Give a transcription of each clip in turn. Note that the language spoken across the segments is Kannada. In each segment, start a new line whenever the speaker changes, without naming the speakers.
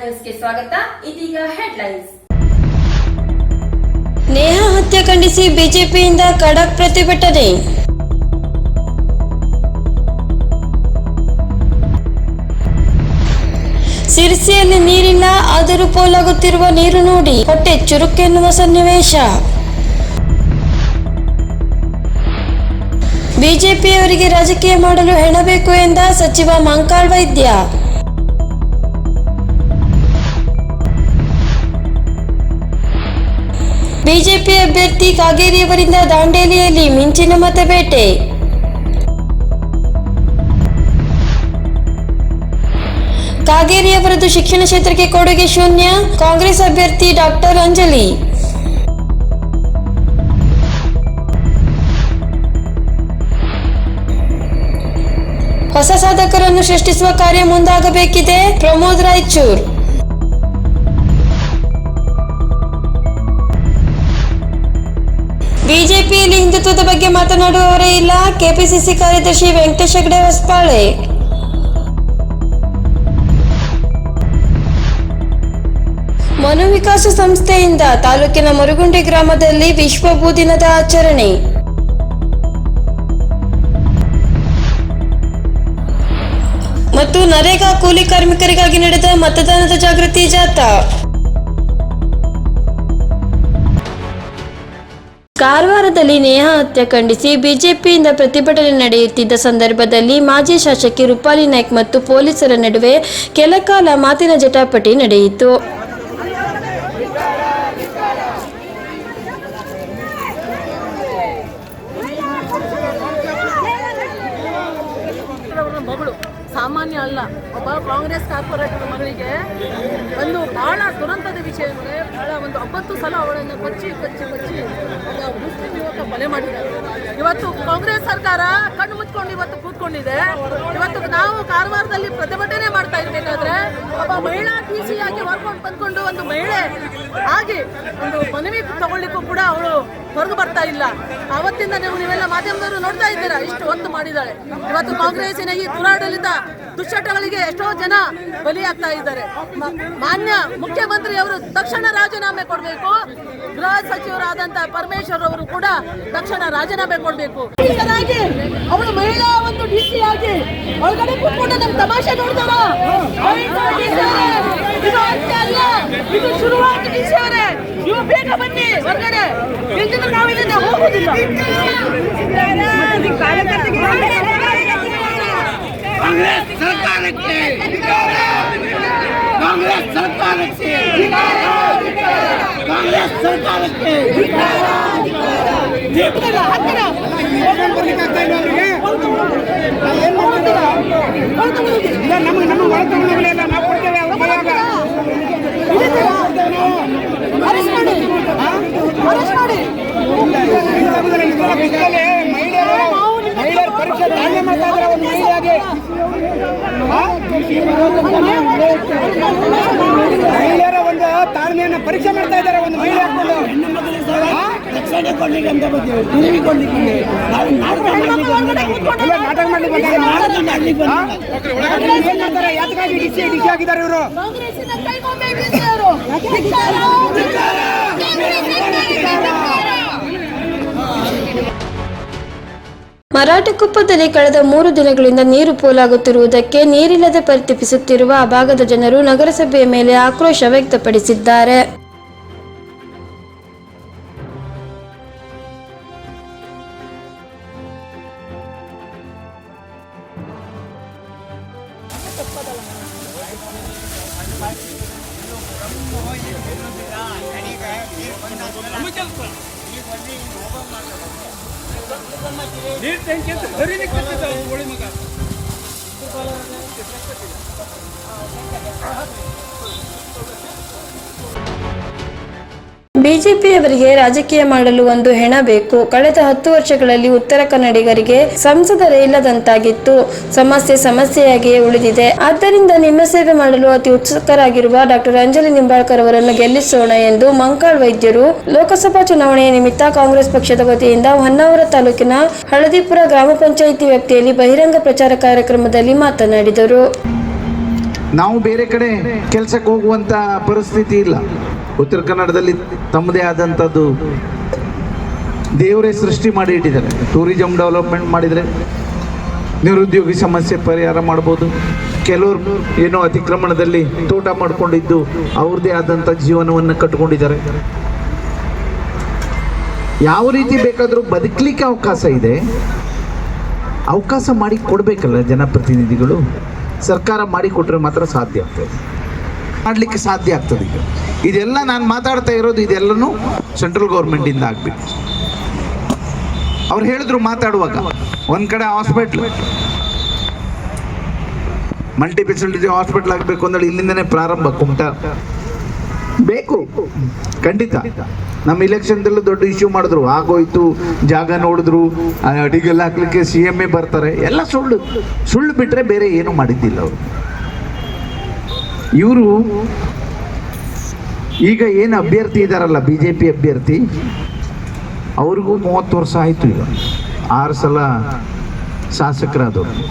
ನ್ಯೂಸ್ಗೆ ಸ್ವಾಗತ. ಇದೀಗ ಹೆಡ್ಲೈನ್ಸ್.
ನೇಹಾ ಹತ್ಯೆ ಖಂಡಿಸಿ ಬಿಜೆಪಿಯಿಂದ ಖಡಕ್ ಪ್ರತಿಭಟನೆ. ಸಿರ್ಸಿಯಲ್ಲಿ ನೀರಿಲ್ಲ, ಆದರೂ ಪೋಲಾಗುತ್ತಿರುವ ನೀರು ನೋಡಿ ಹೊಟ್ಟೆ ಚುರುಕೆನ್ನುವ ಸನ್ನಿವೇಶ. ಬಿಜೆಪಿಯವರಿಗೆ ರಾಜಕೀಯ ಮಾಡಲು ಹೆಣಬೇಕು ಎಂದ ಸಚಿವ ಮಂಕಾಳ್ ವೈದ್ಯ. ಬಿಜೆಪಿ ಅಭ್ಯರ್ಥಿ ಕಾಗೇರಿಯವರಿಂದ ದಾಂಡೇಲಿಯಲ್ಲಿ ಮಿಂಚಿನ ಮತಬೇಟೆ ಅವರದ್ದು ಶಿಕ್ಷಣ ಕ್ಷೇತ್ರಕ್ಕೆ ಕೊಡುಗೆ ಶೂನ್ಯ, ಕಾಂಗ್ರೆಸ್ ಅಭ್ಯರ್ಥಿ ಡಾಕ್ಟರ್ ಅಂಜಲಿ. ಹೊಸ ಸಾಧಕರನ್ನು ಸೃಷ್ಟಿಸುವ ಕಾರ್ಯ ಮುಂದಾಗಬೇಕಿದೆ. ಪ್ರಮೋದ್ ರಾಯಚೂರ್. ಬಿಜೆಪಿಯಲ್ಲಿ ಹಿಂದುತ್ವದ ಬಗ್ಗೆ ಮಾತನಾಡುವವರೇ ಇಲ್ಲ. ಕೆಪಿಸಿಸಿ ಕಾರ್ಯದರ್ಶಿ ವೆಂಕಟೇಶ್ ಹೆಗಡೆ ಹೊಸಪಾಳೆ. ಮನೋವಿಕಾಸ ಸಂಸ್ಥೆಯಿಂದ ತಾಲೂಕಿನ ಮರುಗುಂಡಿ ಗ್ರಾಮದಲ್ಲಿ ವಿಶ್ವ ಭೂ ದಿನದ ಆಚರಣೆ. ಮತ್ತು ನರೇಗಾ ಕೂಲಿ ಕಾರ್ಮಿಕರಿಗಾಗಿ ನಡೆದ ಮತದಾನದ ಜಾಗೃತಿ ಜಾಥಾ. ಕಾರವಾರದಲ್ಲಿ ನೇಹಾ ಹತ್ಯೆ ಖಂಡಿಸಿ ಬಿಜೆಪಿಯಿಂದ ಪ್ರತಿಭಟನೆ ನಡೆಯುತ್ತಿದ್ದ ಸಂದರ್ಭದಲ್ಲಿ ಮಾಜಿ ಶಾಸಕಿ ರೂಪಾಲಿ ನಾಯ್ಕ್ ಮತ್ತು ಪೊಲೀಸರ ನಡುವೆ ಕೆಲಕಾಲ ಮಾತಿನ ಜಟಾಪಟಿ ನಡೆಯಿತು.
ಸಾಮಾನ್ಯ ಅಲ್ಲ. ಒಬ್ಬ ಕಾಂಗ್ರೆಸ್ ಕಾರ್ಪೊರೇಟರ್ ಮಗಳಿಗೆ ಒಂದು ಬಹಳ ದುರಂತದ ವಿಷಯ ಅಂದರೆ ಬಹಳ ಒಂದು ಒಂಬತ್ತು ಸಲ ಅವಳನ್ನು ಕೊಚ್ಚಿ ಕೊಚ್ಚಿ ಕೊಚ್ಚಿ ಒಬ್ಬ ಮುಸ್ಲಿಂ ಯುವಕ ಕೊಲೆ ಮಾಡಿದ್ದಾರೆ ಇವತ್ತು ಕಾಂಗ್ರೆಸ್ ಸರ್ಕಾರ ಕಣ್ಣು ಮುಚ್ಕೊಂಡು ಇವತ್ತು ಕೂತ್ಕೊಂಡಿದೆ. ಇವತ್ತು ನಾವು ಕಾರವಾರದಲ್ಲಿ ಪ್ರತಿಭಟನೆ ಮಾಡ್ತಾ ಇರ್ಬೇಕಾದ್ರೆ ಒಬ್ಬ ಮಹಿಳಾ ಟಿ ಸಿ ಆಗಿ ವರ್ಕೌಟ್ ಬಂದ್ಕೊಂಡು ಒಂದು ಮಹಿಳೆ ಆಗಿ ಒಂದು ಮನವಿ ತಗೊಳ್ಳಿಕ್ಕೂ ಕೂಡ ಅವಳು ಹೊರಗೆ ಬರ್ತಾ ಇಲ್ಲ. ಅವತ್ತಿಂದ ನೀವು ನೀವೆಲ್ಲ ಮಾಧ್ಯಮದವರು ನೋಡ್ತಾ ಇದ್ದೀರಾ? ಇಷ್ಟು ಒಂದು ಮಾಡಿದ್ದಾಳೆ. ಇವತ್ತು ಕಾಂಗ್ರೆಸ್ಸಿನ ಈ ದುರಾಡಳಿತ ದುಶ್ಚಟಗಳಿಗೆ ಎಷ್ಟೋ ಜನ ಬಲಿಯಾಗ್ತಾ ಇದ್ದಾರೆ. ಮಾನ್ಯ ಮುಖ್ಯಮಂತ್ರಿ ಅವರು ತಕ್ಷಣ ರಾಜೀನಾಮೆ ಕೊಡಬೇಕು. ಗೃಹ ಸಚಿವರಾದಂತಹ ಪರಮೇಶ್ವರ್ ಅವರು ಕೂಡ ತಕ್ಷಣ ರಾಜೀನಾಮೆ ಕೊಡಬೇಕು. ಅವಳು ಮಹಿಳಾ ಒಂದು ಡಿಸಿ ಆಗಿ ಒಳಗಡೆ ಕೂತ್ಕೊಂಡು ನಮ್ ತಮಾಷೆ ನೋಡ್ತಾರ. ಇದು ಅವರೇ. ನೀವು ಬೇಗ ಬನ್ನಿ ಹೊರಗಡೆ. ಹೋಗುದಿಲ್ಲ.
ಕಾಂಗ್ರೆಸ್ ಸರ್ಕಾರಕ್ಕೆ! ಕಾಂಗ್ರೆಸ್ ಸರ್ಕಾರಕ್ಕೆ! ಕಾಂಗ್ರೆಸ್ ಸರ್ಕಾರಕ್ಕೆ!
ನಮಗೆ ನಮ್ಮ ಒಳ ತಗೊಂಡೋಗ್ಲಿಲ್ಲ ನಾವು ಕೊಡ್ತೇವೆ ಅವ್ರ
ಅರೆಸ್ಟ್ ಮಾಡಿ. ಅರೆಸ್ಟ್ ಮಾಡಿ.
ಮಹಿಳೆಯರು ಪರೀಕ್ಷೆ ಮಾಡ್ತಾ ಇದ್ದಾರೆ ಒಂದು ಮಹಿಳೆಯಾಗಿ? ಮಹಿಳೆಯರ ಒಂದು ತಾಳ್ಮೆಯನ್ನು ಪರೀಕ್ಷೆ ಮಾಡ್ತಾ ಇದ್ದಾರೆ ಒಂದು ಮಹಿಳೆ ಹಾಕೊಂಡು?
ರಕ್ಷಣೆ ಕೊಡ್ಲಿಕ್ಕೆ ಅಂತ ಬರ್ತೀವಿ ತಿರುಗಿ ಕೊಡ್ಲಿಕ್ಕೆ ನಾವು ನಾಟಕ ಮಾಡ್ಲಿಕ್ಕೆ ಬಂದಿಲ್ಲ.
ನಾಟಕ ಮಾಡ್ಲಿಕ್ಕೆ ಬಂದಿಲ್ಲ.
ನಾಟಕ ಮಾಡ್ಲಿಕ್ಕೆ
ಆ?
ಬಂದಿಲ್ಲ.
ಏನ್ ಮಾಡ್ತಾರೆ ಯಾತಕ್ಕಾಗಿ ಡಿಸಿ ಡಿಸಿ ಆಗಿದ್ದಾರೆ ಇವರು
ಕಾಂಗ್ರೆಸ್ಸಿನ ಕೈಗೊಂಬೆ ಬೀಸಿದರು ಧಿಕ್ಕಾರ!
ಮರಾಠಿಕೊಪ್ಪದಲ್ಲಿ ಕಳೆದ ಮೂರು ದಿನಗಳಿಂದ ನೀರು ಪೋಲಾಗುತ್ತಿರುವುದಕ್ಕೆ ನೀರಿಲ್ಲದೆ ಪರಿತಪಿಸುತ್ತಿರುವ ಆ ಭಾಗದ ಜನರು ನಗರಸಭೆಯ ಮೇಲೆ ಆಕ್ರೋಶ ವ್ಯಕ್ತಪಡಿಸಿದ್ದಾರೆ. नीट त्यांच्या घरी निघतात ते जाऊन गोळी नका. ಬಿಜೆಪಿಯವರಿಗೆ ರಾಜಕೀಯ ಮಾಡಲು ಒಂದು ಹೆಣ ಬೇಕು. ಕಳೆದ ಹತ್ತು ವರ್ಷಗಳಲ್ಲಿ ಉತ್ತರ ಕನ್ನಡಿಗರಿಗೆ ಸಂಸದರೇ ಇಲ್ಲದಂತಾಗಿತ್ತು. ಸಮಸ್ಯೆ ಸಮಸ್ಯೆಯಾಗಿಯೇ ಉಳಿದಿದೆ. ಆದ್ದರಿಂದ ನಿಮ್ಮ ಸೇವೆ ಮಾಡಲು ಅತಿ ಉತ್ಸುಕರಾಗಿರುವ ಡಾಕ್ಟರ್ ಅಂಜಲಿ ನಿಂಬಾಳ್ಕರ್ ಅವರನ್ನು ಗೆಲ್ಲಿಸೋಣ ಎಂದು ಮಂಕಾಳ್ ವೈದ್ಯರು ಲೋಕಸಭಾ ಚುನಾವಣೆಯ ನಿಮಿತ್ತ ಕಾಂಗ್ರೆಸ್ ಪಕ್ಷದ ವತಿಯಿಂದ ಹೊನ್ನಾವರ ತಾಲೂಕಿನ ಹಳದಿಪುರ ಗ್ರಾಮ ಪಂಚಾಯಿತಿ ವ್ಯಾಪ್ತಿಯಲ್ಲಿ ಬಹಿರಂಗ ಪ್ರಚಾರ ಕಾರ್ಯಕ್ರಮದಲ್ಲಿ ಮಾತನಾಡಿದರು.
ನಾವು ಬೇರೆ ಕಡೆ ಕೆಲಸಕ್ಕೆ ಹೋಗುವಂತ ಪರಿಸ್ಥಿತಿ ಇಲ್ಲ. ಉತ್ತರ ಕನ್ನಡದಲ್ಲಿ ತಮ್ಮದೇ ಆದಂಥದ್ದು ದೇವರೇ ಸೃಷ್ಟಿ ಮಾಡಿ ಇಟ್ಟಿದ್ದಾರೆ. ಟೂರಿಸಂ ಡೆವಲಪ್ಮೆಂಟ್ ಮಾಡಿದರೆ ನಿರುದ್ಯೋಗಿ ಸಮಸ್ಯೆ ಪರಿಹಾರ ಮಾಡ್ಬೋದು. ಕೆಲವರು ಏನೋ ಅತಿಕ್ರಮಣದಲ್ಲಿ ತೋಟ ಮಾಡಿಕೊಂಡಿದ್ದು ಅವ್ರದ್ದೇ ಆದಂಥ ಜೀವನವನ್ನು ಕಟ್ಕೊಂಡಿದ್ದಾರೆ. ಯಾವ ರೀತಿ ಬೇಕಾದರೂ ಬದುಕಲಿಕ್ಕೆ ಅವಕಾಶ ಇದೆ. ಅವಕಾಶ ಮಾಡಿ ಕೊಡಬೇಕಲ್ಲ ಜನಪ್ರತಿನಿಧಿಗಳು. ಸರ್ಕಾರ ಮಾಡಿಕೊಟ್ರೆ ಮಾತ್ರ ಸಾಧ್ಯ ಆಗ್ತದೆ. ಮಾಡಲಿಕ್ಕೆ ಸಾಧ್ಯ ಆಗ್ತದೆ ಈಗ. ಇದೆಲ್ಲ ನಾನು ಮಾತಾಡ್ತಾ ಇರೋದು ಇದೆಲ್ಲನೂ ಸೆಂಟ್ರಲ್ ಗೌರ್ಮೆಂಟಿಂದ ಆಗಬೇಕು ಅವ್ರು ಹೇಳಿದ್ರು ಮಾತಾಡುವಾಗ, ಒಂದು ಕಡೆ ಹಾಸ್ಪಿಟ್ಲ್ ಮಲ್ಟಿ ಫೆಸಿಲಿಟಿ ಹಾಸ್ಪಿಟ್ಲ್ ಆಗಬೇಕು ಅಂದ್ರೆ ಇಲ್ಲಿಂದನೇ ಪ್ರಾರಂಭ, ಕುಮಟ. ಬೇಕು, ಖಂಡಿತ. ನಮ್ಮ ಇಲೆಕ್ಷನ್ದಲ್ಲೂ ದೊಡ್ಡ ಇಶ್ಯೂ ಮಾಡಿದ್ರು. ಆಗೋಯ್ತು, ಜಾಗ ನೋಡಿದ್ರು ಅಡಿಗೆಲ್ಲ ಹಾಕ್ಲಿಕ್ಕೆ ಸಿ ಎಂ ಎ ಬರ್ತಾರೆ. ಎಲ್ಲ ಸುಳ್ಳು. ಸುಳ್ಳು ಬಿಟ್ಟರೆ ಬೇರೆ ಏನು ಮಾಡಿದ್ದಿಲ್ಲ ಅವರು. ಇವರು ಈಗ ಏನು ಅಭ್ಯರ್ಥಿ ಇದ್ದಾರಲ್ಲ ಬಿ ಜೆ ಪಿ ಅಭ್ಯರ್ಥಿ, ಅವ್ರಿಗೂ ಮೂವತ್ತು ವರ್ಷ ಆಯಿತು ಈಗ. ಆರು ಸಲ ಶಾಸಕರಾದವರು.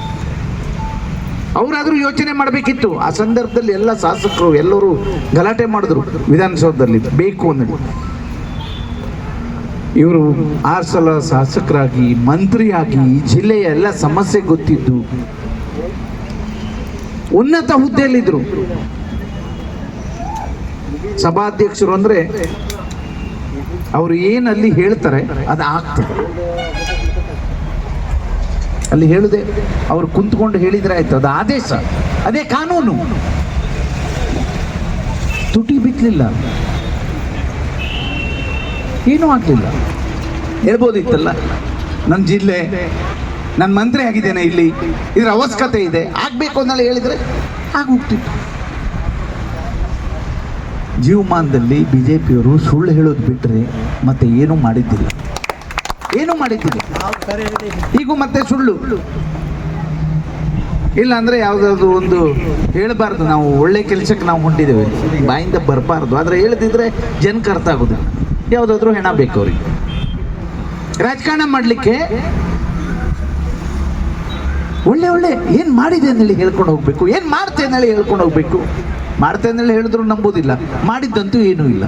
ಅವರಾದರೂ ಯೋಚನೆ ಮಾಡಬೇಕಿತ್ತು. ಆ ಸಂದರ್ಭದಲ್ಲಿ ಎಲ್ಲ ಶಾಸಕರು, ಎಲ್ಲರೂ ಗಲಾಟೆ ಮಾಡಿದ್ರು ವಿಧಾನಸೌಧದಲ್ಲಿ. ಬೇಕು ಅಂದ ಇವರು ಆರು ಸಲ ಶಾಸಕರಾಗಿ, ಮಂತ್ರಿಯಾಗಿ, ಜಿಲ್ಲೆಯ ಎಲ್ಲ ಸಮಸ್ಯೆ ಗೊತ್ತಿದ್ದು ಉನ್ನತ ಹುದ್ದೆಯಲ್ಲಿದ್ದರು ಸಭಾಧ್ಯಕ್ಷರು ಅಂದ್ರೆ ಅವರು ಏನಲ್ಲಿ ಹೇಳ್ತಾರೆ ಅದು ಆಗ್ತದೆ. ಅಲ್ಲಿ ಹೇಳಿದೆ ಅವ್ರು ಕುಂತ್ಕೊಂಡು ಹೇಳಿದ್ರೆ ಆಯ್ತು, ಅದು ಆದೇಶ. ಅದೇ ಕಾನೂನು. ತುಟಿ ಬಿತ್ತಲಿಲ್ಲ ಏನೂ ಆಗಲಿಲ್ಲ. ಹೇಳ್ಬೋದಿತ್ತಲ್ಲ? ನನ್ನ ಜಿಲ್ಲೆ. ನನ್ನ ಮಂತ್ರಿ ಆಗಿದ್ದೇನೆ ಇಲ್ಲಿ. ಇದ್ರ ಅವಶ್ಯಕತೆ ಇದೆ. ಆಗಬೇಕು ಅಂದ್ರೆ ಹೇಳಿದರೆ ಆಗೋಗ್ತಿತ್ತು. ಜೀವಮಾನದಲ್ಲಿ ಬಿ ಜೆ ಪಿಯವರು ಸುಳ್ಳು ಹೇಳೋದು ಬಿಟ್ಟರೆ ಮತ್ತೆ ಏನೂ ಮಾಡಿದ್ದಿಲ್ಲ. ಏನೂ ಮಾಡಿದ್ದಿಲ್ಲ. ಈಗೂ ಮತ್ತೆ ಸುಳ್ಳು. ಇಲ್ಲ ಅಂದ್ರೆ ಯಾವುದಾದ್ರು ಒಂದು ಹೇಳಬಾರ್ದು. ನಾವು ಒಳ್ಳೆ ಕೆಲಸಕ್ಕೆ ನಾವು ಹೊಂಟಿದ್ದೇವೆ. ಬಾಯಿಂದ ಬರಬಾರ್ದು. ಆದರೆ ಹೇಳ್ದಿದ್ರೆ ಜನಕ್ಕೆ ಅರ್ಥ ಆಗೋದಿಲ್ಲ. ಯಾವುದಾದ್ರೂ ಹೆಣ ಬೇಕು ಅವ್ರಿಗೆ. ರಾಜಕಾರಣ ಮಾಡಲಿಕ್ಕೆ ಒಳ್ಳೆ ಒಳ್ಳೆ, ಏನು ಮಾಡಿದೆ ಅಂದೇಳಿ ಹೇಳ್ಕೊಂಡು ಹೋಗ್ಬೇಕು. ಏನು ಮಾಡ್ತೆ ಅಂದೇಳಿ ಹೇಳ್ಕೊಂಡು ಹೋಗ್ಬೇಕು. ಮಾಡ್ತೆ ಅಂದೇಳಿ ಹೇಳಿದ್ರು ನಂಬೋದಿಲ್ಲ. ಮಾಡಿದ್ದಂತೂ ಏನೂ ಇಲ್ಲ.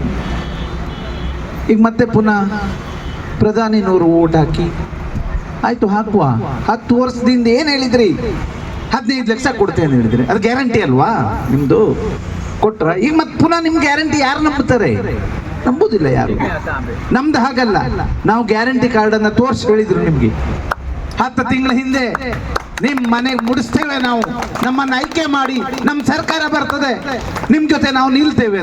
ಈಗ ಮತ್ತೆ ಪುನಃ ಪ್ರಧಾನಿನವರು ಓಟ್ ಹಾಕಿ. ಆಯ್ತು, ಹಾಕುವ. ಹತ್ತು ವರ್ಷದಿಂದ ಏನು ಹೇಳಿದ್ರಿ? ಹದಿನೈದು ಲಕ್ಷ ಕೊಡ್ತೇನೆ ಹೇಳಿದ್ರಿ. ಅದು ಗ್ಯಾರಂಟಿ ಅಲ್ವಾ ನಿಮ್ಮದು ಕೊಟ್ರ? ಈಗ ಮತ್ತೆ ಪುನಃ ನಿಮ್ ಗ್ಯಾರಂಟಿ ಯಾರು ನಂಬುತ್ತಾರೆ? ನಂಬುದಿಲ್ಲ ಯಾರು. ನಮ್ದು ಹಾಗಲ್ಲ. ನಾವು ಗ್ಯಾರಂಟಿ ಕಾರ್ಡನ್ನು ತೋರಿಸಿ ಹೇಳಿದ್ರು ನಿಮಗೆ. ಹತ್ತು ತಿಂಗಳ ಹಿಂದೆ. ನಿಮ್ ಮನೆಗೆ ಮುಡಿಸ್ತೇವೆ ನಾವು. ನಮ್ಮನ್ನ ಆಯ್ಕೆ ಮಾಡಿ ನಮ್ಮ ಸರ್ಕಾರ ಬರ್ತದೆ. ನಿಮ್ ಜೊತೆ ನಾವು ನಿಲ್ತೇವೆ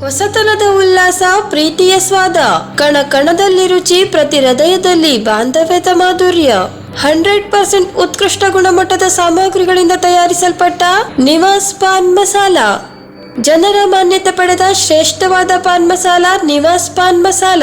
ಹೊಸತನದ ಉಲ್ಲಾಸ, ಪ್ರೀತಿಯ ಸ್ವಾದ, ಕಣ ಕಣದಲ್ಲಿ ರುಚಿ, ಪ್ರತಿ ಹೃದಯದಲ್ಲಿ ಬಾಂಧವ್ಯದ ಮಾಧುರ್ಯ. ಹಂಡ್ರೆಡ್ ಪರ್ಸೆಂಟ್ ಉತ್ಕೃಷ್ಟ ಗುಣಮಟ್ಟದ ಸಾಮಗ್ರಿಗಳಿಂದ ತಯಾರಿಸಲ್ಪಟ್ಟ ನಿವಾಸ್ ಪಾನ್ ಮಸಾಲ. ಜನರ ಮಾನ್ಯತೆ ಪಡೆದ ಶ್ರೇಷ್ಠವಾದ PAN masala Nivas pan masala.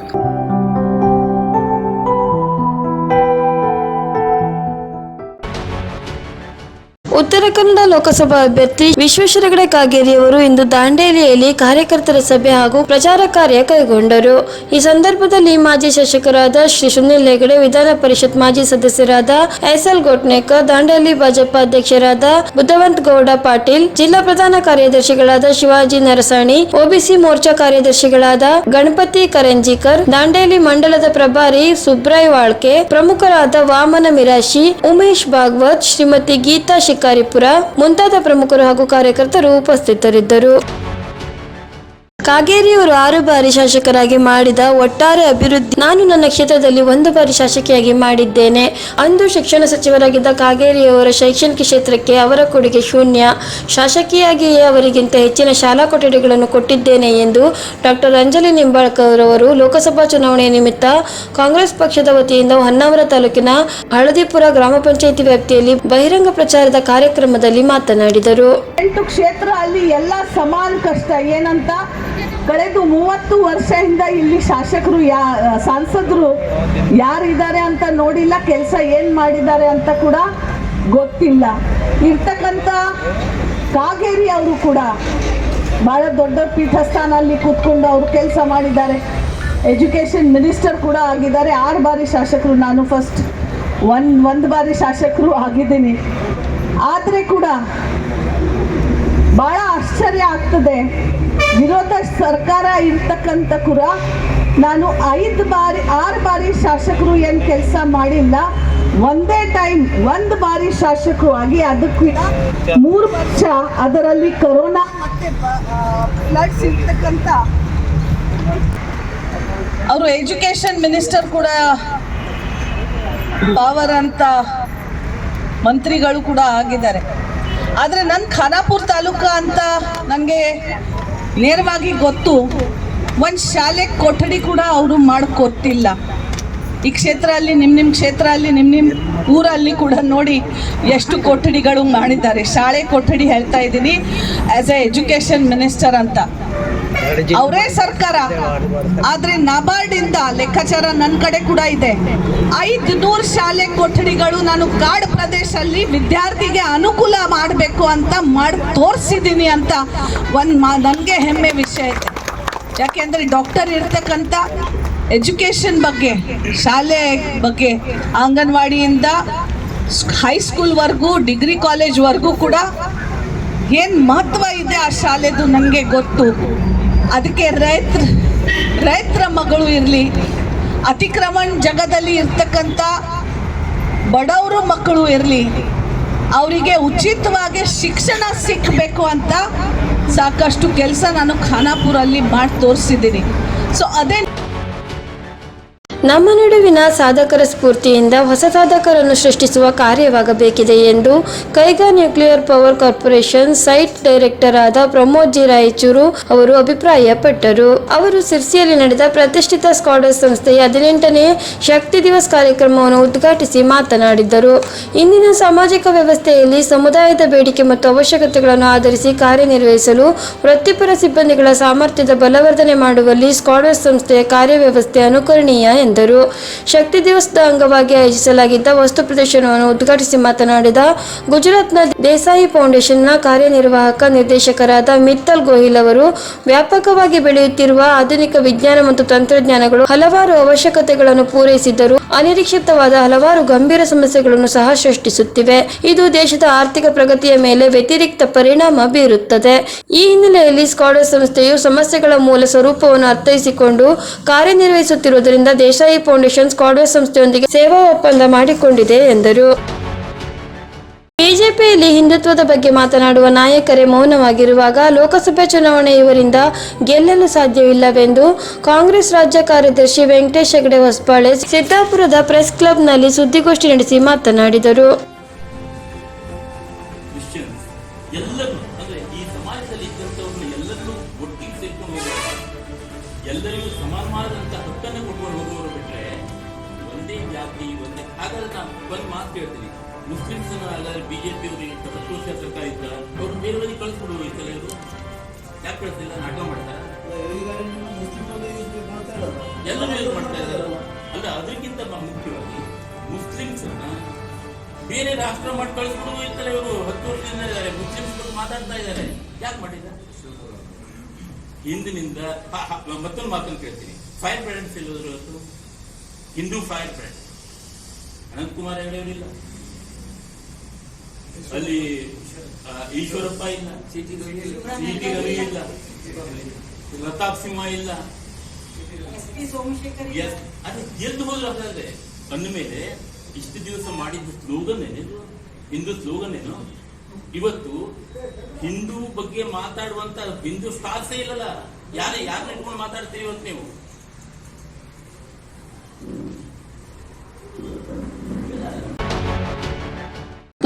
Uttara Kannada Lok Sabha ಅಭ್ಯರ್ಥಿ ವಿಶ್ವೇಶ್ವರಗಡೆ ಕಾಗೇರಿ ಅವರು ಇಂದು ದಾಂಡೇಲಿಯಲ್ಲಿ ಕಾರ್ಯಕರ್ತರ ಸಭೆ ಹಾಗೂ ಪ್ರಚಾರ ಕಾರ್ಯ ಕೈಗೊಂಡರು. ಈ ಸಂದರ್ಭದಲ್ಲಿ ಮಾಜಿ ಶಾಸಕರಾದ ಶ್ರೀ ಸುನಿಲ್ ಹೆಗಡೆ, ವಿಧಾನ ಪರಿಷತ್ ಮಾಜಿ ಸದಸ್ಯರಾದ ಎಸ್ಎಲ್ ಗೋಟ್ನೇಕರ್, ದಾಂಡೇಲಿ ಭಾಜಪ ಅಧ್ಯಕ್ಷರಾದ ಬುದ್ಧವಂತ ಗೌಡ ಪಾಟೀಲ್, ಜಿಲ್ಲಾ ಪ್ರಧಾನ ಕಾರ್ಯದರ್ಶಿಗಳಾದ ಶಿವಾಜಿ ನರಸಾಣಿ ಒಬಿಸಿ ಮೋರ್ಚಾ ಕಾರ್ಯದರ್ಶಿಗಳಾದ ಗಣಪತಿ ಕರಂಜಿಕರ್, ದಾಂಡೇಲಿ ಮಂಡಲದ ಪ್ರಭಾರಿ ಸುಬ್ರಾಯ್ ವಾಳ್ಕೆ, ಪ್ರಮುಖರಾದ ವಾಮನ ಮಿರಾಶಿ ಉಮೇಶ್ ಭಾಗವತ್, ಶ್ರೀಮತಿ ಗೀತಾ ಶಿಕಾರಿಪುರ ಮುಂತಾದ ಪ್ರಮುಖರು ಹಾಗೂ ಕಾರ್ಯಕರ್ತರು ಉಪಸ್ಥಿತರಿದ್ದರು. ಕಾಗೇರಿಯವರು ಆರು ಬಾರಿ ಶಾಸಕರಾಗಿ ಮಾಡಿದ ಒಟ್ಟಾರೆ ಅಭಿವೃದ್ಧಿ ನಾನು ನನ್ನ ಕ್ಷೇತ್ರದಲ್ಲಿ ಒಂದು ಬಾರಿ ಶಾಸಕಿಯಾಗಿ ಮಾಡಿದ್ದೇನೆ. ಅಂದು ಶಿಕ್ಷಣ ಸಚಿವರಾಗಿದ್ದ ಕಾಗೇರಿಯವರ ಶೈಕ್ಷಣಿಕ ಕ್ಷೇತ್ರಕ್ಕೆ ಅವರ ಕೊಡುಗೆ ಶೂನ್ಯ. ಶಾಸಕಿಯಾಗಿಯೇ ಅವರಿಗಿಂತ ಹೆಚ್ಚಿನ ಶಾಲಾ ಕೊಠಡಿಗಳನ್ನು ಕೊಟ್ಟಿದ್ದೇನೆ ಎಂದು ಡಾಕ್ಟರ್ ಅಂಜಲಿ ನಿಂಬಾಳ್ಕರ್ ಅವರು ಲೋಕಸಭಾ ಚುನಾವಣೆಯ ನಿಮಿತ್ತ ಕಾಂಗ್ರೆಸ್ ಪಕ್ಷದ ವತಿಯಿಂದ ಹೊನ್ನಾವರ ತಾಲೂಕಿನ ಹಳದಿಪುರ ಗ್ರಾಮ ಪಂಚಾಯಿತಿ ವ್ಯಾಪ್ತಿಯಲ್ಲಿ ಬಹಿರಂಗ ಪ್ರಚಾರದ ಕಾರ್ಯಕ್ರಮದಲ್ಲಿ ಮಾತನಾಡಿದರು.
ಕ್ಷೇತ್ರ ಅಲ್ಲಿ ಎಲ್ಲ ಸಮಾನ ಕಷ್ಟ. ಏನಂತ? ಕಳೆದು ಮೂವತ್ತು ವರ್ಷದಿಂದ ಇಲ್ಲಿ ಶಾಸಕರು ಯಾ, ಸಂಸದರು ಯಾರಿದ್ದಾರೆ ಅಂತ ನೋಡಿಲ್ಲ, ಕೆಲಸ ಏನು ಮಾಡಿದ್ದಾರೆ ಅಂತ ಕೂಡ ಗೊತ್ತಿಲ್ಲ. ಇರ್ತಕ್ಕಂಥ ಕಾಗೇರಿ ಅವರು ಕೂಡ ಬಹಳ ದೊಡ್ಡ ಪೀಠಸ್ಥಾನ ಅಲ್ಲಿ ಕೂತ್ಕೊಂಡು ಅವರು ಕೆಲಸ ಮಾಡಿದ್ದಾರೆ. ಎಜುಕೇಷನ್ ಮಿನಿಸ್ಟರ್ ಕೂಡ ಆಗಿದ್ದಾರೆ. ಆರು ಬಾರಿ ಶಾಸಕರು, ನಾನು ಫಸ್ಟ್ ಒನ್ ಒಂದು ಬಾರಿ ಶಾಸಕರು ಆಗಿದ್ದೀನಿ. ಆದರೆ ಕೂಡ ಭಾಳ ಆಶ್ಚರ್ಯ ಆಗ್ತದೆ. ವಿರೋಧ ಸರ್ಕಾರ ಇರ್ತಕ್ಕಂಥ ಕುರ ನಾನು ಐದು ಬಾರಿ, ಆರು ಬಾರಿ ಶಾಸಕರು ಏನು ಕೆಲಸ ಮಾಡಿಲ್ಲ. ಒಂದೇ ಟೈಮ್ ಒಂದು ಬಾರಿ ಶಾಸಕರು ಆಗಿ ಅದಕ್ಕೂ ಮೂರು ವರ್ಷ ಅದರಲ್ಲಿ ಕೊರೋನಾ ಮತ್ತೆ ಫ್ಲಡ್ಸ್ ಇರ್ತಕ್ಕಂಥ ಅವರು ಎಜುಕೇಶನ್ ಮಿನಿಸ್ಟರ್ ಕೂಡ ಪಾವರ್ ಅಂತ ಮಂತ್ರಿಗಳು ಕೂಡ ಆಗಿದ್ದಾರೆ. ಆದರೆ ನನ್ನ ಖಾನಾಪುರ ತಾಲೂಕು ಅಂತ ನನಗೆ ನೇರವಾಗಿ ಗೊತ್ತು, ಒಂದು ಶಾಲೆ ಕೊಠಡಿ ಕೂಡ ಅವರು ಮಾಡಿಕೊಟ್ಟಿಲ್ಲ. ಈ ಕ್ಷೇತ್ರ ಅಲ್ಲಿ ನಿಮ್ಮ ನಿಮ್ಮ ಕ್ಷೇತ್ರ ಅಲ್ಲಿ ನಿಮ್ಮ ನಿಮ್ಮ ಊರಲ್ಲಿ ಕೂಡ ನೋಡಿ ಎಷ್ಟು ಕೊಠಡಿಗಳು ಮಾಡಿದ್ದಾರೆ. ಶಾಲೆ ಕೊಠಡಿ ಹೇಳ್ತಾ ಇದ್ದೀನಿ ಆ್ಯಸ್ ಎ ಎಜುಕೇಷನ್ ಮಿನಿಸ್ಟರ್ ಅಂತ. ಅವರೇ ಸರ್ಕಾರ. ಆದ್ರೆ ನಬಾರ್ಡ್ ಇಂದ ಲೆಕ್ಕಾಚಾರ ನನ್ನ ಕಡೆ ಕೂಡ ಇದೆ. ಐದು ನೂರು ಶಾಲೆ ಕೊಠಡಿಗಳು ನಾನು ಕಾಡು ಪ್ರದೇಶದಲ್ಲಿ ವಿದ್ಯಾರ್ಥಿಗೆ ಅನುಕೂಲ ಮಾಡಬೇಕು ಅಂತ ಮಾಡಿ ತೋರಿಸಿದ್ದೀನಿ ಅಂತ ಒಂದು ಮಾ ನನಗೆ ಹೆಮ್ಮೆ ವಿಷಯ ಇದೆ. ಯಾಕೆಂದ್ರೆ ಡಾಕ್ಟರ್ ಇರ್ತಕ್ಕಂಥ ಎಜುಕೇಷನ್ ಬಗ್ಗೆ ಶಾಲೆ ಬಗ್ಗೆ ಅಂಗನವಾಡಿಯಿಂದ ಹೈಸ್ಕೂಲ್ವರೆಗೂ ಡಿಗ್ರಿ ಕಾಲೇಜ್ವರೆಗೂ ಕೂಡ ಏನು ಮಹತ್ವ ಇದೆ ಆ ಶಾಲೆದು ನನಗೆ ಗೊತ್ತು. ಅದಕ್ಕೆ ರೈತರ ರೈತರ ಮಗಳು ಇರಲಿ. ಅತಿಕ್ರಮಣ ಜಗದಲ್ಲಿ ಇರ್ತಕ್ಕಂಥ ಬಡವರು ಮಕ್ಕಳು ಇರಲಿ. ಅವರಿಗೆ ಉಚಿತವಾಗಿ ಶಿಕ್ಷಣ ಸಿಕ್ಕಬೇಕು ಅಂತ ಸಾಕಷ್ಟು ಕೆಲಸ ನಾನು ಖಾನಾಪುರಲ್ಲಿ ಮಾಡಿ ತೋರಿಸಿದ್ದೀನಿ. ಸೊ ಅದೇ
ನಮ್ಮ ನಡುವಿನ ಸಾಧಕರ ಸ್ಫೂರ್ತಿಯಿಂದ ಹೊಸ ಸಾಧಕರನ್ನು ಸೃಷ್ಟಿಸುವ ಕಾರ್ಯವಾಗಬೇಕಿದೆ ಎಂದು Kaiga nuclear power corporation site director ಆದ ಪ್ರಮೋದ್ ಜಿ ರಾಯಚೂರು ಅವರು ಅಭಿಪ್ರಾಯಪಟ್ಟರು. ಅವರು ಸಿರ್ಸಿಯಲ್ಲಿ ನಡೆದ ಪ್ರತಿಷ್ಠಿತ ಸ್ಕಾಡರ್ಸ್ ಸಂಸ್ಥೆಯ ಹದಿನೆಂಟನೇ ಶಕ್ತಿ ದಿವಸ್ ಕಾರ್ಯಕ್ರಮವನ್ನು ಉದ್ಘಾಟಿಸಿ ಮಾತನಾಡಿದರು. ಇಂದಿನ ಸಾಮಾಜಿಕ ವ್ಯವಸ್ಥೆಯಲ್ಲಿ ಸಮುದಾಯದ ಬೇಡಿಕೆ ಮತ್ತು ಅವಶ್ಯಕತೆಗಳನ್ನು ಆಧರಿಸಿ ಕಾರ್ಯನಿರ್ವಹಿಸಲು ವೃತ್ತಿಪರ ಸಿಬ್ಬಂದಿಗಳ ಸಾಮರ್ಥ್ಯದ ಬಲವರ್ಧನೆ ಮಾಡುವಲ್ಲಿ ಸ್ಕಾಡರ್ಸ್ ಸಂಸ್ಥೆಯ ಕಾರ್ಯವ್ಯವಸ್ಥೆ ಅನುಕರಣೀಯ ಎಂದರು ಶಕ್ತಿ ದಿವಸದ ಅಂಗವಾಗಿ ಆಯೋಜಿಸಲಾಗಿದ್ದ ವಸ್ತು ಪ್ರದರ್ಶನವನ್ನು ಉದ್ಘಾಟಿಸಿ ಮಾತನಾಡಿದ ಗುಜರಾತ್ನ ದೇಸಾಯಿ ಫೌಂಡೇಶನ್ನ ಕಾರ್ಯನಿರ್ವಾಹಕ ನಿರ್ದೇಶಕರಾದ ಮಿತ್ತಲ್ ಗೋಹಿಲ್ ಅವರು, ವ್ಯಾಪಕವಾಗಿ ಬೆಳೆಯುತ್ತಿರುವ ಆಧುನಿಕ ವಿಜ್ಞಾನ ಮತ್ತು ತಂತ್ರಜ್ಞಾನಗಳು ಹಲವಾರು ಅವಶ್ಯಕತೆಗಳನ್ನು ಪೂರೈಸಿದ್ದರೂ, ಅನಿರೀಕ್ಷಿತವಾದ ಹಲವಾರು ಗಂಭೀರ ಸಮಸ್ಯೆಗಳನ್ನು ಸಹ ಸೃಷ್ಟಿಸುತ್ತಿವೆ. ಇದು ದೇಶದ ಆರ್ಥಿಕ ಪ್ರಗತಿಯ ಮೇಲೆ ವ್ಯತಿರಿಕ್ತ ಪರಿಣಾಮ ಬೀರುತ್ತದೆ. ಈ ಹಿನ್ನೆಲೆಯಲ್ಲಿ ಸ್ಕಾಡರ್ ಸಂಸ್ಥೆಯು ಸಮಸ್ಯೆಗಳ ಮೂಲ ಸ್ವರೂಪವನ್ನು ಅರ್ಥೈಸಿಕೊಂಡು ಕಾರ್ಯನಿರ್ವಹಿಸುತ್ತಿರುವುದರಿಂದ ದೇಸಾಯಿ ಫೌಂಡೇಶನ್ ಸ್ಕಾಡ್ವೇ ಸಂಸ್ಥೆಯೊಂದಿಗೆ ಸೇವಾ ಒಪ್ಪಂದ ಮಾಡಿಕೊಂಡಿದೆ ಎಂದರು. ಬಿಜೆಪಿಯಲ್ಲಿ ಹಿಂದುತ್ವದ ಬಗ್ಗೆ ಮಾತನಾಡುವ ನಾಯಕರೇ ಮೌನವಾಗಿರುವಾಗ ಲೋಕಸಭೆ ಚುನಾವಣೆ ಇವರಿಂದ ಗೆಲ್ಲಲು ಸಾಧ್ಯವಿಲ್ಲವೆಂದು ಕಾಂಗ್ರೆಸ್ ರಾಜ್ಯ ಕಾರ್ಯದರ್ಶಿ ವೆಂಕಟೇಶ್ ಹೆಗಡೆ ಹೊಸಬಾಳೆ ಸಿದ್ದಾಪುರದ ಪ್ರೆಸ್ ಕ್ಲಬ್ನಲ್ಲಿ ಸುದ್ದಿಗೋಷ್ಠಿ ನಡೆಸಿ ಮಾತನಾಡಿದರು.
ಎಲ್ಲರೂ ಅಂದ್ರೆ ಈ ಸಮಾಜದಲ್ಲಿ ಇದ್ದಂಥವ್ರನ್ನ ಒಟ್ಟಿಗೆ ಎಲ್ಲರಿಗೂ ಸಮಾನವಾದಂಥ ಹಕ್ಕನ್ನು ಕೊಟ್ಕೊಂಡು ಹೋಗುವವರು ಬಿಟ್ರೆ ಒಂದೇ ಜಾತಿ, ಒಂದೇ ಹಾಗಾದ್ರೆ ನಾನು ಒಂದು ಮಾತು ಹೇಳ್ತೀನಿ ಮುಸ್ಲಿಮ್ಸ್ ಹಾಗಾದ್ರೆ ಬಿಜೆಪಿ ಅವರಿಗೆ ಹತ್ತು ವರ್ಷ ಸರ್ಕಾರ ಇದ್ದ, ಅವ್ರು ಬೇರೆ ಬದಿ ಕಳಿಸ್ಬಿಡುವ ಈ ಸಲ ಯಾಕೆ ಕಳಿಸ್ತಿಲ್ಲ ನಾಟಕ ಮಾಡ್ತಾರೆ? ಎಲ್ಲರೂ ಯೂಸ್ ಮಾಡ್ತಾ ಇದ್ದಾರೆ. ಅಲ್ಲ, ಅದಕ್ಕಿಂತ ಮುಖ್ಯವಾಗಿ ಮುಸ್ಲಿಮ್ಸ್ ಬೇರೆ ರಾಷ್ಟ್ರ ಮಾಡಿ ಕಳಿಸ್ಬಿಡುವ ಇರ್ತಾರೆ ಇವರು ಹತ್ತು ವರ್ಷದಿಂದ ಇದ್ದಾರೆ. ಮುಸ್ಲಿಮ್ಸ್ ಮಾತಾಡ್ತಾ ಇದ್ದಾರೆ. ಯಾಕೆ ಮಾಡಿದ ಹ- ಮತ್ತೊಂದು ಮಾತನ್ನು ಕೇಳ್ತೀನಿ. ಫೈರ್ ಬ್ರ್ಯಾಂಡ್ಸ್ ಹೋದ್ರು ಇವತ್ತು? ಹಿಂದೂ ಫೈರ್ ಬ್ರ್ಯಾಂಡ್ ಅನಂತ್ ಕುಮಾರ್ ಹೆಗಡೆಯವರಿಲ್ಲ ಅಲ್ಲಿ ಈಶ್ವರಪ್ಪ ಇಲ್ಲ. ಸಿಟಿ ರವಿ ಇಲ್ಲ. ಪ್ರತಾಪ್ ಸಿಂಹ ಇಲ್ಲ. ಅದೇ ಅದು ಎದ್ದು ಹೋದ್ರು ಅಂದ ಅಂದಮೇಲೆ ಇಷ್ಟು ದಿವಸ ಮಾಡಿದ್ದ ಸ್ಲೋಗನ್ ಏನಿದು? ಹಿಂದೂ ಸ್ಲೋಗನ್ ಏನು? ಇವತ್ತು ಹಿಂದೂ ಬಗ್ಗೆ ಮಾತಾಡುವಂತ ಹಿಂದೂ ಸ್ಟಾರ್ಸೇ ಇಲ್ಲಲ್ಲ. ಯಾರ ಯಾರನ್ನ ಇಟ್ಕೊಂಡು ಮಾತಾಡ್ತೀರಿ ಇವತ್ತು ನೀವು?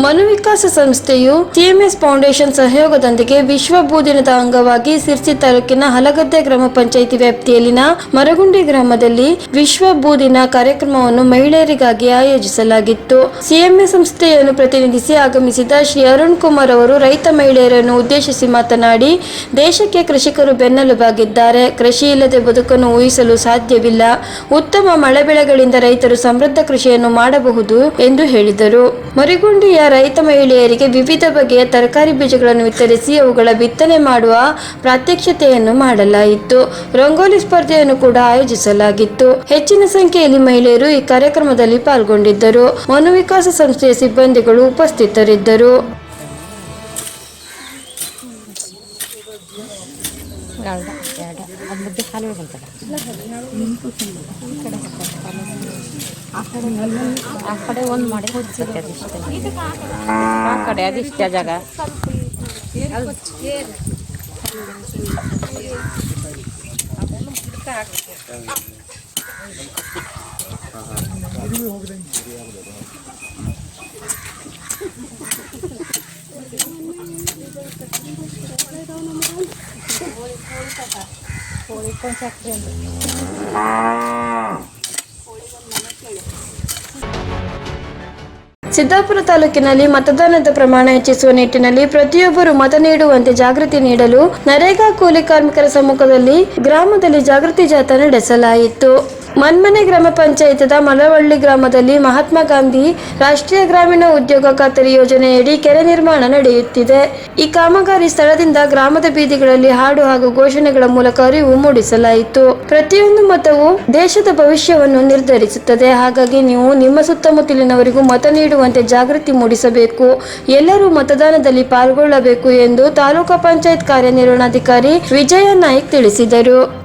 ಮನುವಿಕಾಸ ಸಂಸ್ಥೆಯು ಸಿಎಂಎಸ್ ಫೌಂಡೇಶನ್ ಸಹಯೋಗದೊಂದಿಗೆ ವಿಶ್ವ ಭೂ ದಿನದ ಅಂಗವಾಗಿ ಸಿರ್ಸಿ ತಾಲೂಕಿನ ಹಲಗದ್ದೆ ಗ್ರಾಮ ಪಂಚಾಯಿತಿ ವ್ಯಾಪ್ತಿಯಲ್ಲಿನ ಮರಗುಂಡಿ ಗ್ರಾಮದಲ್ಲಿ ವಿಶ್ವ ಭೂ ದಿನ ಕಾರ್ಯಕ್ರಮವನ್ನು ಮಹಿಳೆಯರಿಗಾಗಿ ಆಯೋಜಿಸಲಾಗಿತ್ತು. ಸಿಎಂಎಸ್ ಸಂಸ್ಥೆಯನ್ನು ಪ್ರತಿನಿಧಿಸಿ ಆಗಮಿಸಿದ ಶ್ರೀ ಅರುಣ್ ಕುಮಾರ್ ಅವರು ರೈತ ಮಹಿಳೆಯರನ್ನು ಉದ್ದೇಶಿಸಿ ಮಾತನಾಡಿ, ದೇಶಕ್ಕೆ ಕೃಷಿಕರು ಬೆನ್ನೆಲುಬಾಗಿದ್ದಾರೆ. ಕೃಷಿ ಇಲ್ಲದೆ ಬದುಕನ್ನು ಊಹಿಸಲು ಸಾಧ್ಯವಿಲ್ಲ. ಉತ್ತಮ ಮಳೆ ಬೆಳೆಗಳಿಂದ ರೈತರು ಸಮೃದ್ಧ ಕೃಷಿಯನ್ನು ಮಾಡಬಹುದು ಎಂದು ಹೇಳಿದರು. ಮರಿಗುಂಡಿಯ ರೈತ ಮಹಿಳೆಯರಿಗೆ ವಿವಿಧ ಬಗೆಯ ತರಕಾರಿ ಬೀಜಗಳನ್ನು ವಿತರಿಸಿ ಅವುಗಳ ಬಿತ್ತನೆ ಮಾಡುವ ಪ್ರಾತ್ಯಕ್ಷತೆಯನ್ನು ಮಾಡಲಾಯಿತು. ರಂಗೋಲಿ ಸ್ಪರ್ಧೆಯನ್ನು ಕೂಡ ಆಯೋಜಿಸಲಾಗಿತ್ತು. ಹೆಚ್ಚಿನ ಸಂಖ್ಯೆಯಲ್ಲಿ ಮಹಿಳೆಯರು ಈ ಕಾರ್ಯಕ್ರಮದಲ್ಲಿ ಪಾಲ್ಗೊಂಡಿದ್ದರು. ಮನೋವಿಕಾಸ ಸಂಸ್ಥೆಯ ಸಿಬ್ಬಂದಿಗಳು ಉಪಸ್ಥಿತರಿದ್ದರು.
ಆ ಕಡೆ ಒಂದು ಮಾಡಿ ಕೊಡ್ತೈತೆ ಅದಿಷ್ಟೇ ಆ ಕಡೆ ಅದಿಷ್ಟೇ ಜಾಗ
ಸಿದ್ದಾಪುರ ತಾಲೂಕಿನಲ್ಲಿ ಮತದಾನದ ಪ್ರಮಾಣ ಹೆಚ್ಚಿಸುವ ನಿಟ್ಟಿನಲ್ಲಿ ಪ್ರತಿಯೊಬ್ಬರು ಮತ ನೀಡುವಂತೆ ಜಾಗೃತಿ ನೀಡಲು ನರೇಗಾ ಕೂಲಿ ಕಾರ್ಮಿಕರ ಸಮ್ಮುಖದಲ್ಲಿ ಗ್ರಾಮದಲ್ಲಿ ಜಾಗೃತಿ ಜಾಥಾ ನಡೆಸಲಾಯಿತು. ಮನ್ಮನೆ ಗ್ರಾಮ ಪಂಚಾಯತದ ಮಲವಳ್ಳಿ ಗ್ರಾಮದಲ್ಲಿ ಮಹಾತ್ಮ ಗಾಂಧಿ ರಾಷ್ಟ್ರೀಯ ಗ್ರಾಮೀಣ ಉದ್ಯೋಗ ಖಾತರಿ ಯೋಜನೆಯಡಿ ಕೆರೆ ನಿರ್ಮಾಣ ನಡೆಯುತ್ತಿದೆ. ಈ ಕಾಮಗಾರಿ ಸ್ಥಳದಿಂದ ಗ್ರಾಮದ ಬೀದಿಗಳಲ್ಲಿ ಹಾಡು ಹಾಗೂ ಘೋಷಣೆಗಳ ಮೂಲಕ ಅರಿವು ಮೂಡಿಸಲಾಯಿತು. ಪ್ರತಿಯೊಂದು ಮತವು ದೇಶದ ಭವಿಷ್ಯವನ್ನು ನಿರ್ಧರಿಸುತ್ತದೆ. ಹಾಗಾಗಿ ನೀವು ನಿಮ್ಮ ಸುತ್ತಮುತ್ತಲಿನವರಿಗೂ ಮತ ನೀಡುವಂತೆ ಜಾಗೃತಿ ಮೂಡಿಸಬೇಕು. ಎಲ್ಲರೂ ಮತದಾನದಲ್ಲಿ ಪಾಲ್ಗೊಳ್ಳಬೇಕು ಎಂದು ತಾಲೂಕು ಪಂಚಾಯತ್ ಕಾರ್ಯನಿರ್ವಹಣಾಧಿಕಾರಿ ವಿಜಯ ನಾಯ್ಕ್ ತಿಳಿಸಿದರು.